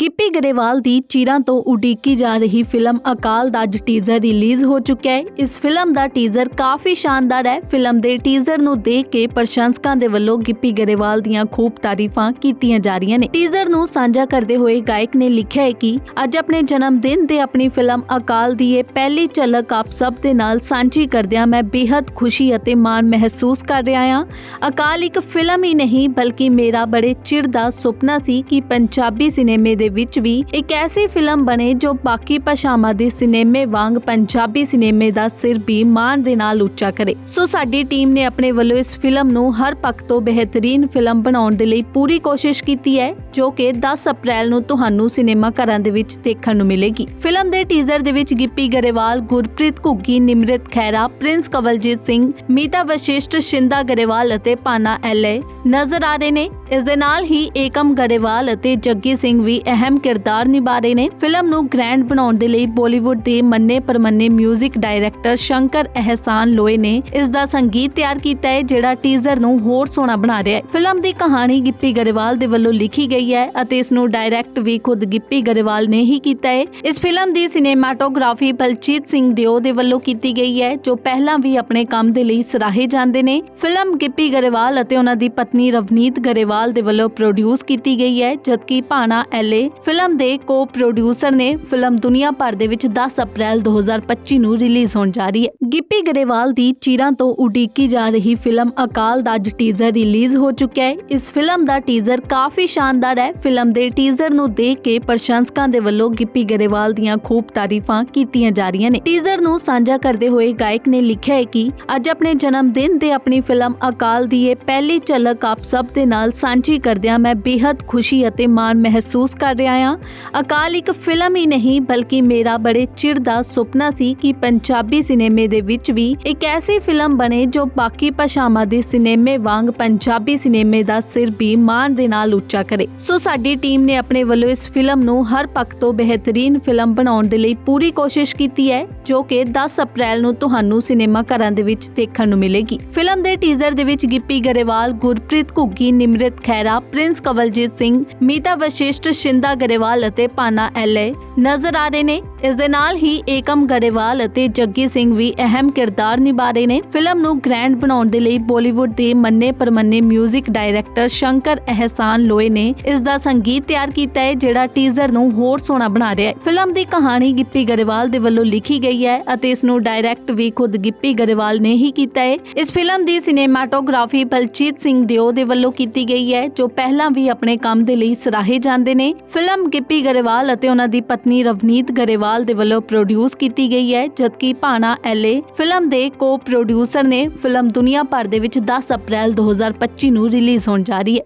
ਗਿੱਪੀ ਗਰੇਵਾਲ ਦੀ ਚਿਰਾਂ ਤੋਂ ਉਡੀਕੀ ਜਾ ਰਹੀ ਫਿਲਮ ਅਕਾਲ ਦਾ ਅੱਜ ਟੀਜ਼ਰ ਰਿਲੀਜ਼ ਹੋ ਚੁੱਕਿਆ ਹੈ। ਇਸ ਫਿਲਮ ਦਾ ਟੀਜ਼ਰ ਕਾਫੀ ਸ਼ਾਨਦਾਰ ਹੈ। ਫਿਲਮ ਦੇ ਟੀਜ਼ਰ ਨੂੰ ਦੇਖ ਕੇ ਪ੍ਰਸ਼ੰਸਕਾਂ ਦੇ ਵੱਲੋਂ ਗਿੱਪੀ ਗਰੇਵਾਲ ਦੀਆਂ ਖੂਬ ਤਾਰੀਫਾਂ ਕੀਤੀਆਂ ਜਾ ਰਹੀਆਂ ਨੇ। ਟੀਜ਼ਰ ਨੂੰ ਸਾਂਝਾ ਕਰਦੇ ਹੋਏ ਗਾਇਕ ਨੇ ਲਿਖਿਆ ਹੈ ਕਿ ਅੱਜ ਆਪਣੇ ਜਨਮ ਦਿਨ ਤੇ ਆਪਣੀ ਫਿਲਮ ਅਕਾਲ ਦੀ ਇਹ ਪਹਿਲੀ ਝਲਕ ਆਪ ਸਭ ਦੇ ਨਾਲ ਸਾਂਝੀ ਕਰਦਿਆਂ ਮੈਂ ਬੇहद ਖੁਸ਼ੀ ਅਤੇ ਮਾਣ ਮਹਿਸੂਸ ਕਰ ਰਿਹਾ ਹਾਂ। ਅਕਾਲ ਇੱਕ ਫਿਲਮ ਹੀ ਨਹੀਂ, ਬਲਕਿ ਮੇਰਾ ਬੜੇ ਚਿਰ ਦਾ ਸੁਪਨਾ ਸੀ ਕਿ ਪੰਜਾਬੀ ਸਿਨੇਮੇ ਦੇ ਵਿੱਚ ਵੀ ਇੱਕ ਐਸੀ ਫਿਲਮ ਬਣੇ ਜੋ ਬਾਕੀ ਭਾਸ਼ਾਵਾਂ ਦੇ ਸਿਨੇਮੇ ਵਾਂਗ ਪੰਜਾਬੀ ਸਿਨੇਮੇ ਦਾ ਸਿਰ ਵੀ ਮਾਣ ਦੇ ਨਾਲ ਉੱਚਾ ਕਰੇ। ਸੋ ਸਾਡੀ ਟੀਮ ਨੇ ਆਪਣੇ ਵੱਲੋਂ ਇਸ ਫਿਲਮ ਨੂੰ ਹਰ ਪੱਖ ਤੋਂ ਬਿਹਤਰੀਨ ਫਿਲਮ ਬਣਾਉਣ ਦੇ ਲਈ ਪੂਰੀ ਕੋਸ਼ਿਸ਼ ਕੀਤੀ ਹੈ, ਜੋ ਕਿ 10 ਅਪ੍ਰੈਲ ਨੂੰ ਤੁਹਾਨੂੰ ਸਿਨੇਮਾ ਘਰਾਂ ਦੇ ਵਿੱਚ ਦੇਖਣ ਨੂੰ ਮਿਲੇਗੀ। ਫਿਲਮ ਦੇ ਟੀਜ਼ਰ ਦੇ ਵਿੱਚ ਗਿੱਪੀ ਗਰੇਵਾਲ, ਗੁਰਪ੍ਰੀਤ ਘੁੱਗੀ, ਨਿਮਰਤ ਖੈਰਾ ਪ੍ਰਿੰਸ ਕਵਲਜੀਤ ਸਿੰਘ, ਮੀਤਾ ਵਸ਼ਿਸ਼ਟ, ਸ਼ਿੰਦਾ ਗਰੇਵਾਲ ਅਤੇ ਪਾਨਾ ਐਲਏ ਨਜ਼ਰ ਆ ਰਹੇ ਨੇ। ਇਸ ਦੇ ਨਾਲ ਹੀ ਏਕਮ ਗਰੇਵਾਲ ਅਤੇ ਜੱਗੀ ਸਿੰਘ ਵੀ ਅਹਿਮ ਕਿਰਦਾਰ ਨਿਭਾ ਰਹੇ ਨੇ। ਫਿਲਮ ਨੂੰ ਗ੍ਰੈਂਡ ਬਣਾਉਣ ਦੇ ਲਈ ਬਾਲੀਵੁੱਡ ਦੇ ਮੰਨੇ ਪਰਮੰਨੇ 뮤직 ਡਾਇਰੈਕਟਰ ਸ਼ੰਕਰ ਅਹਿਸਾਨ ਲੋਏ ਨੇ ਇਸ ਦਾ ਸੰਗੀਤ ਤਿਆਰ ਕੀਤਾ ਹੈ, ਜਿਹੜਾ ਟੀਜ਼ਰ ਨੂੰ ਹੋਰ ਸੋਹਣਾ ਬਣਾ ਰਿਹਾ ਹੈ। ਫਿਲਮ ਦੀ ਕਹਾਣੀ ਗਿੱਪੀ ਗਰੇਵਾਲ ਦੇ ਵੱਲੋਂ ਲਿਖੀ ਗਈ ਹੈ ਅਤੇ ਇਸ ਨੂੰ ਡਾਇਰੈਕਟ ਵੀ ਖੁਦ ਗਿੱਪੀ ਗਰੇਵਾਲ ਨੇ ਹੀ ਕੀਤਾ ਹੈ। ਇਸ ਫਿਲਮ ਦੀ ਸਿਨੇਮਾਟੋਗ੍ਰਾਫੀ ਬਲਜੀਤ ਸਿੰਘ ਦਿਓ ਦੇ ਵੱਲੋਂ ਕੀਤੀ ਗਈ ਹੈ, ਜੋ ਪਹਿਲਾਂ ਵੀ ਆਪਣੇ ਕੰਮ ਦੇ ਲਈ ਸਰਾਹੇ ਜਾਂਦੇ ਨੇ। ਫਿਲਮ ਗਿੱਪੀ ਗਰੇਵਾਲ ਅਤੇ ਉਹਨਾਂ ਦੀ ਪਤਨੀ ਰਵਨੀਤ ਗਰੇਵਾਲ ਦੇ ਵੱਲੋਂ ਪ੍ਰੋਡਿਊਸ ਕੀਤੀ ਗਈ ਹੈ, ਜਦਕਿ ਭਾਣਾ ਭਾਨਾ ਐਲੇ ਫਿਲਮ ਦੇ ਕੋ ਪ੍ਰੋਡਿਊਸਰ ਨੇ ਫਿਲਮ ਦੁਨੀਆ ਭਰ ਦੇ ਵਿੱਚ 10 ਅਪ੍ਰੈਲ 2025 ਨੂੰ ਰਿਲੀਜ਼ ਹੋਣ ਜਾ ਰਹੀ ਹੈ। ਗਿੱਪੀ ਗਰੇਵਾਲ ਦੀ ਚਿਰਾਂ ਤੋਂ ਉਡੀਕੀ ਜਾ ਰਹੀ ਫਿਲਮ ਅਕਾਲ ਦਾ ਅੱਜ ਟੀਜ਼ਰ ਰਿਲੀਜ਼ ਹੋ ਚੁੱਕਿਆ ਹੈ। ਇਸ ਫਿਲਮ ਦਾ ਟੀਜ਼ਰ ਕਾਫੀ ਸ਼ਾਨਦਾਰ ਹੈ। ਫਿਲਮ ਦੇ ਟੀਜ਼ਰ ਨੂੰ ਦੇਖ ਕੇ ਪ੍ਰਸ਼ੰਸਕਾਂ ਦੇ ਵੱਲੋਂ ਗਿੱਪੀ ਗਰੇਵਾਲ ਦੀਆਂ ਖੂਬ ਤਾਰੀਫਾਂ ਕੀਤੀਆਂ ਜਾ ਰਹੀਆਂ ਨੇ। ਟੀਜ਼ਰ ਨੂੰ ਸਾਂਝਾ ਕਰਦੇ ਹੋਏ ਗਾਇਕ ਨੇ ਲਿਖਿਆ ਹੈ ਕਿ ਅੱਜ ਆਪਣੇ ਜਨਮ ਦਿਨ ਤੇ ਆਪਣੀ ਫਿਲਮ ਅਕਾਲ ਦੀ ਇਹ ਪਹਿਲੀ ਝਲਕ ਆਪ ਸਭ ਦੇ ਨਾਲ ਸਾਂਝੀ ਕਰਦਿਆਂ ਮੈਂ ਬੇहद ਖੁਸ਼ੀ ਅਤੇ ਮਾਣ ਮਹਿਸੂਸ ਕਰ ਰਿਹਾ ਹਾਂ ਅਕਾਲ ਇੱਕ ਫਿਲਮ ਹੀ ਨਹੀਂ, ਬਲਕਿ ਮੇਰਾ ਬੜੇ ਚਿਰ ਦਾ ਸੁਪਨਾ ਸੀ ਕਿ ਪੰਜਾਬੀ ਸਿਨੇਮੇ ਦੇ ਵਿੱਚ ਵੀ ਇੱਕ ਐਸੀ ਫਿਲਮ ਬਣੇ ਜੋ ਬਾਕੀ ਭਾਸ਼ਾਵਾਂ ਦੇ ਸਿਨੇਮੇ ਵਾਂਗ ਪੰਜਾਬੀ ਸਿਨੇਮੇ ਦਾ ਸਿਰ ਵੀ ਮਾਣ ਦੇ ਨਾਲ ਉੱਚਾ ਕਰੇ। ਸੋ ਸਾਡੀ ਟੀਮ ਨੇ ਆਪਣੇ ਵੱਲੋਂ ਇਸ ਫਿਲਮ ਨੂੰ ਹਰ ਪੱਖ ਤੋਂ ਬਿਹਤਰੀਨ ਫਿਲਮ ਬਣਾਉਣ ਦੇ ਲਈ ਪੂਰੀ ਕੋਸ਼ਿਸ਼ ਕੀਤੀ ਹੈ, ਜੋ ਕਿ 10 ਅਪ੍ਰੈਲ ਨੂੰ ਤੁਹਾਨੂੰ ਸਿਨੇਮਾ ਘਰਾਂ ਦੇ ਵਿੱਚ ਦੇਖਣ ਨੂੰ ਮਿਲੇਗੀ। ਫਿਲਮ ਦੇ ਟੀਜ਼ਰ ਦੇ ਵਿੱਚ ਗਿੱਪੀ ਗਰੇਵਾਲ, ਗੁਰਪ੍ਰੀਤ ਘੁੱਗੀ, ਨਿਮਰਤ ਖੈਰਾ ਪ੍ਰਿੰਸ ਕਵਲਜੀਤ ਸਿੰਘ, ਮੀਤਾ ਵਸ਼ਿਸ਼ਟ ਸ਼ਿੰਦਾ ਗਰੇਵਾਲ ਅਤੇ ਪਾਨਾ ਐਲਏ ਨਜ਼ਰ ਆ ਰਹੇ ਨੇ। ਇਸ ਦੇ ਨਾਲ ਹੀ ਏਕਮ ਗਰੇਵਾਲ ਅਤੇ ਜੱਗੀ ਸਿੰਘ ਵੀ ਅਹਿਮ ਕਿਰਦਾਰ ਨਿਭਾ ਰਹੇ ਨੇ। ਫਿਲਮ ਨੂੰ ਗ੍ਰੈਂਡ ਬਣਾਉਣ ਦੇ ਲਈ ਬਾਲੀਵੁੱਡ ਦੇ ਮੰਨੇ ਪਰਮੰਨੇ 뮤직 ਡਾਇਰੈਕਟਰ ਸ਼ੰਕਰ ਅਹਿਸਾਨ ਲੋਏ ਨੇ ਇਸ ਦਾ ਸੰਗੀਤ ਤਿਆਰ ਕੀਤਾ ਹੈ, ਜਿਹੜਾ ਟੀਜ਼ਰ ਨੂੰ ਹੋਰ ਸੋਹਣਾ ਬਣਾ ਰਿਹਾ ਹੈ। ਫਿਲਮ ਦੀ ਕਹਾਣੀ ਗਿੱਪੀ ਗਰੇਵਾਲ ਦੇ ਵੱਲੋਂ ਲਿਖੀ ਗਈ ਹੈ ਅਤੇ ਇਸ ਨੂੰ ਡਾਇਰੈਕਟ ਵੀ ਖੁਦ ਗਿੱਪੀ ਗਰੇਵਾਲ ਨੇ ਹੀ ਕੀਤਾ ਹੈ। ਇਸ ਫਿਲਮ ਦੀ ਸਿਨੇਮਾਟੋਗ੍ਰਾਫੀ ਬਲਜੀਤ ਸਿੰਘ ਦਿਓ ਦੇ ਵੱਲੋਂ ਕੀਤੀ ਗਈ ਹੈ, ਜੋ ਪਹਿਲਾਂ ਵੀ ਆਪਣੇ ਕੰਮ ਦੇ ਲਈ ਸਰਾਹੇ ਜਾਂਦੇ ਨੇ। ਫਿਲਮ ਗਿੱਪੀ ਗਰੇਵਾਲ ਅਤੇ ਉਹਨਾਂ ਦੀ ਪਤਨੀ ਰਵਨੀਤ ਗਰੇਵਾਲ ਦੇ ਵੱਲੋਂ ਪ੍ਰੋਡਿਊਸ ਕੀਤੀ ਗਈ ਹੈ, ਜਦਕਿ ਭਾਨਾ ਐਲੇ ਫਿਲਮ ਦੇ ਕੋ ਪ੍ਰੋਡਿਊਸਰ ਨੇ ਫਿਲਮ ਦੁਨੀਆ ਭਰ ਦੇ ਵਿੱਚ 10 ਅਪ੍ਰੈਲ 2025 ਨੂੰ ਰਿਲੀਜ਼ ਹੋਣ ਜਾ ਰਹੀ ਹੈ।